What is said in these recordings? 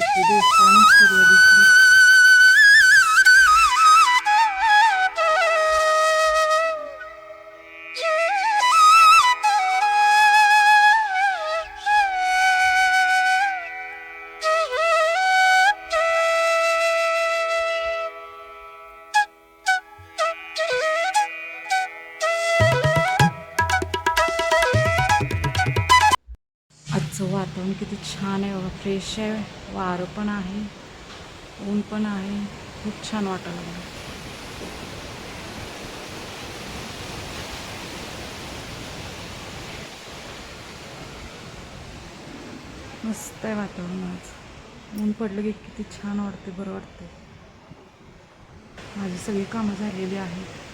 Teşekkür ederiz. Sen soruya वातावरण किती छान आहे बघा. फ्रेश आहे. वारं पण आहे. ऊन पण आहे. खूप छान वाटायला लागलं मस्त आहे वातावरण आज. ऊन पडलं की किती छान वाटते बरं वाटते माझी सगळी कामं झालेली आहेत.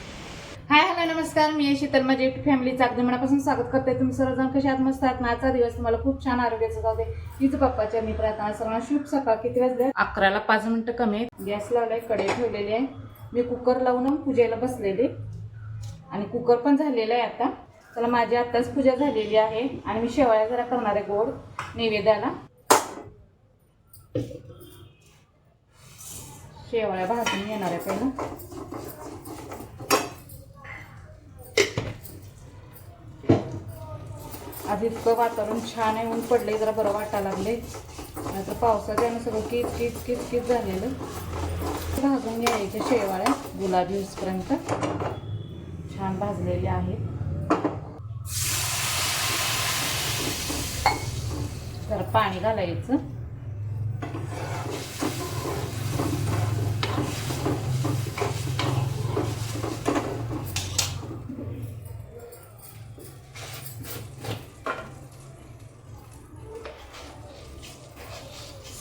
हाय नमस्कार. मी शीतल माझी युट्यूब फॅमिलीचं अगदी मनापासून स्वागत करते. तुम्ही सर्वजण कसे आत मस्त आहात? आजचा दिवस तुम्हाला खूप छान आरोग्याचा जाऊ दे. तिचं पप्पाच्या मी प्रार्थना सर्वांना शुभ सकाळ. किती वाजले? अकराला पाच मिनिटं कमी गॅस लावलायकडे ठेवलेली आहे. मी कुकर लावून पूजेला बसलेली. आणि कुकर पण झालेलं आहे आता. चला माझी आत्ताच पूजा झालेली आहे. आणि मी शेवाळ्या जरा करणार आहे गोड नैवेद्याला. शेवाळ्या भाजून येणार आहे पहिलं. आज इतकं वातावरण छान आहे ऊन पडले जरा बरं वाटायला लागले नाहीतर पावसाच्यानं सगळं किच किच किच किच झालेलं. भाजून घ्यायचे शेवाळ्या गुलाबी उसपर्यंत छान भाजलेले आहेत. जरा पाणी घालायचं.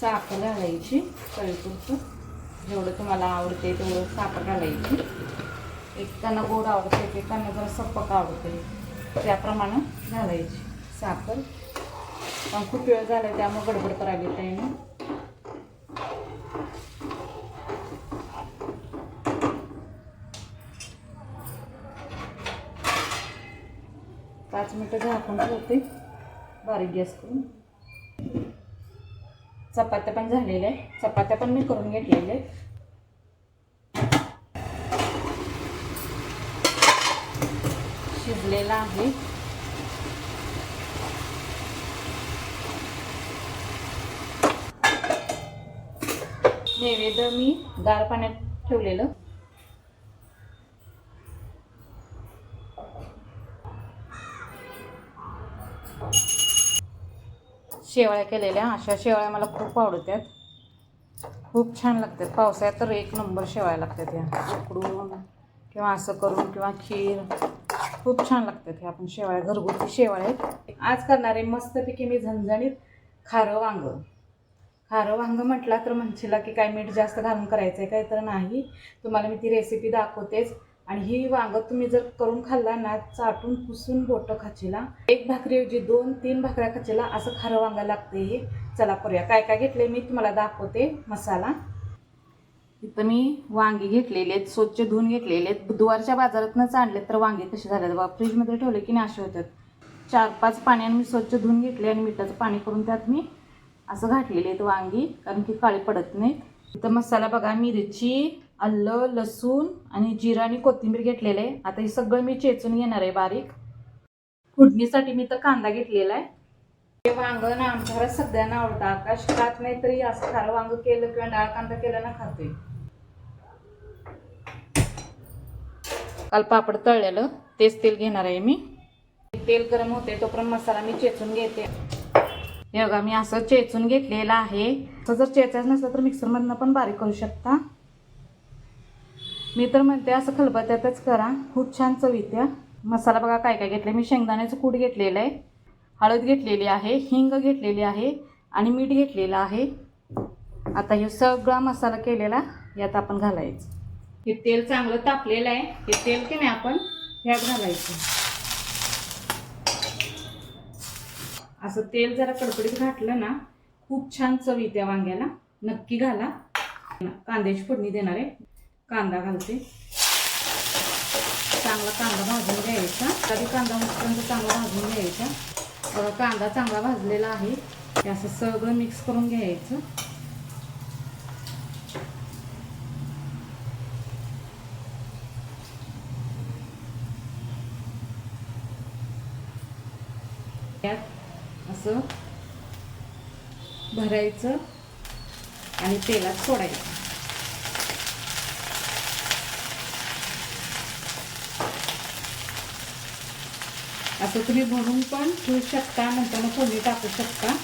साखर घालायची चवीपुरतं जेवढं तुम्हाला आवडते तेवढं साखर घालायची. एकेकांना गोड आवडते एकेकांना जरा सप्पक आवडते त्याप्रमाणे घालायची साखर. पण खूप वेळ झाला त्यामुळे गडबड करावी त्याने पाच मिनटं झाकून ठेवते. बारीक गॅस करून. चपात्या पण झालेल्या आहे चपात्या पण मी करून घेतलेल्या आहेत. शिजलेला आहे. नैवेद्य मी गार पाण्यात ठेवलेलं. शेवाळ्या केलेल्या. अशा शेवाळ्या मला खूप आवडतात. खूप छान लागतात. पावसाळ्यात तर एक नंबर शेवाळ्या लागतात ह्या. उकडून किंवा असं करून किंवा खीर. खूप छान लागतात हे आपण शेवाळ्या. घरगुती शेवाळ आहेत. आज करणारे मस्तपैकी मी झणझणीत खारं वांगं. खारं वांग म्हटला तर म्हणशीला की काय मीठ जास्त घालून करायचं आहे काय तर नाही. तुम्हाला मी ती रेसिपी दाखवतेच. आणि ही वांग तुम्ही जर करून खाल्ला ना चाटून पुसून बोटं खाचीला एक भाकरीऐवजी दोन तीन भाकऱ्या खाचीला असं खारं वांगा लागते हे. चला करूया. काय काय घेतले मी तुम्हाला दाखवते मसाला. इथं मी वांगी घेतलेले आहेत स्वच्छ धुवून घेतलेले आहेत. बुधवारच्या बाजारातनंच आणले तर वांगे कसे झाले बाबा फ्रीजमध्ये ठेवले की नाही असे होतात. चार पाच पाण्याने मी स्वच्छ धुवून घेतले आणि मिठाचं पाणी करून त्यात मी असं घातलेले आहेत वांगी कारण की काळी पडत नाहीत. इथं मसाला बघा मिरची आलं लसूण आणि जिरा आणि कोथिंबीर घेतलेलं आहे. आता हे सगळं मी चेचून घेणार आहे बारीक. फुडणीसाठी मी तर कांदा घेतलेला आहे. हे वांग ना आमच्या घरात सगळ्यांना आवडतं. आकाश खात नाही तरी असं खारं वांग केलं किंवा डाळ कांदा केला ना खातोय. काल पापड तळलेलं. तेच तेल घेणार आहे मी. तेल गरम होते तोपर्यंत मसाला मी चेचून घेते. हे बघा मी असं चेचून घेतलेलं आहे. जर चेचायचं नसलं तर मिक्सरमधनं पण बारीक करू शकता. मी तर म्हणते असं खलबत्यातच करा. खूप छान चव येते. मसाला बघा काय काय घेतलं मी शेंगदाण्याचं कूट घेतलेलं आहे. हळद घेतलेली आहे. हिंग घेतलेली आहे. आणि मीठ घेतलेलं आहे. आता हे सगळा मसाला केलेला यात आपण घालायचं. हे तेल चांगलं तापलेलं आहे. हे तेल की नाही आपण? ह्यात घालायचं. असं तेल जरा कडकडीत घातलं ना खूप छान चव येते वांग्याला. नक्की घाला. कांद्याची फोडणी देणार आहे. कांदा घालते. चांगला कांदा भाजून घ्यायचा. कधी कांदा मस्तपर्यंत चांगला भाजून घ्यायचा. कांदा चांगला भाजलेला आहे. हे असं सगळं मिक्स करून घ्यायचं. त्यात असं भरायचं आणि तेलात सोडायचं. असं तुम्ही भरून पण ठेवू शकता नंतर मग फोडणी टाकू शकता.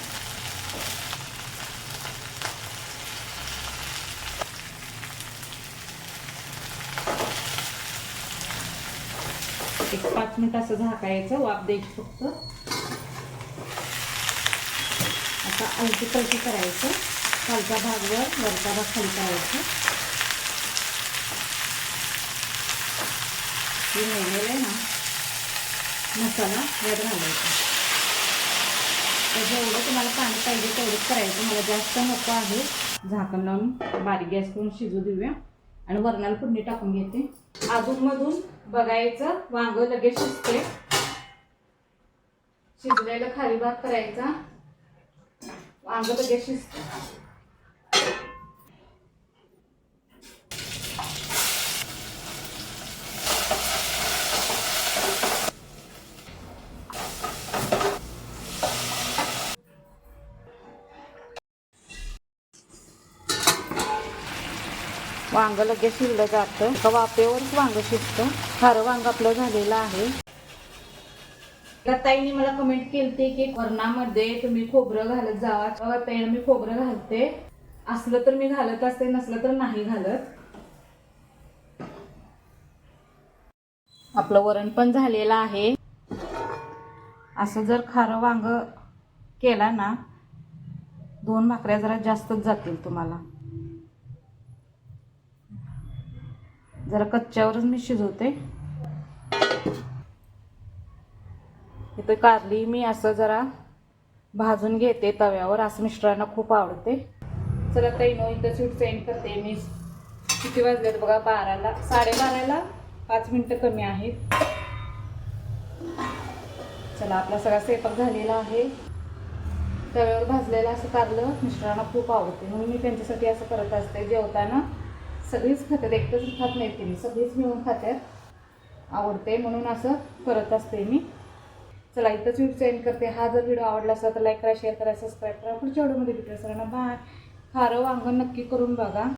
एक पाच मिनिट असं झाकायचं वाफ द्यायची फक्त. आता अलटी पलटी करायचं खालचा भाग वर वरचा भाग खाली करायचं. हे आहे ना. मसाला यात घालायचा. तर जेवढं तुम्हाला पाणी पाहिजे तेवढंच करायचं. मला जास्त नको आहे. झाकण लावून बारीक गॅस करून शिजू देऊया. आणि वरणाला फोडणी टाकून घेते. अधूनमधून बघायचं वांग लगेच शिजते शिजलेलं खाली भात करायचा. वांग लगेच शिजते वांग लगेच शिजलं जातं. का वाफेवरच वांग शिजतं खारं वांग आपलं झालेलं आहे. एका ताईने मला कमेंट केली की वरणामध्ये तुम्ही खोबरं घालत जावा तेव्हा मी खोबरं घालते. असलं तर मी घालत असते नसलं तर नाही घालत. आपलं वरण पण झालेलं आहे. असं जर खारं वांग केला ना दोन भाकऱ्या जरा जास्तच जातील तुम्हाला. जरा कच्च्यावरच मी शिजवते. इथं कारली मी असं जरा भाजून घेते तव्यावर असं मिस्टरांना खूप आवडते. चला ताई मग इथं सूट सेंड करते मी. किती वाजलेत बघा बाराला साडेबाराला पाच मिनटं कमी आहेत. चला आपला सगळा स्वयंपाक झालेला आहे. तव्यावर भाजलेलं असं कारलं मिस्टरांना खूप आवडते. म्हणून मी त्यांच्यासाठी असं करत असते जेवताना सगळीच खातात एकटंच खात नाही मी सगळीच मिळून खात्यात. आवडते म्हणून असं करत असते मी. चला इथंच व्हिडिओ सेंड करते. हा जर व्हिडिओ आवडला असेल तर लाईक करा शेअर करा सबस्क्राईब करा. पुढच्या व्हिडिओमध्ये भेटूया सरांना. बाय खारं वांगण नक्की करून बघा.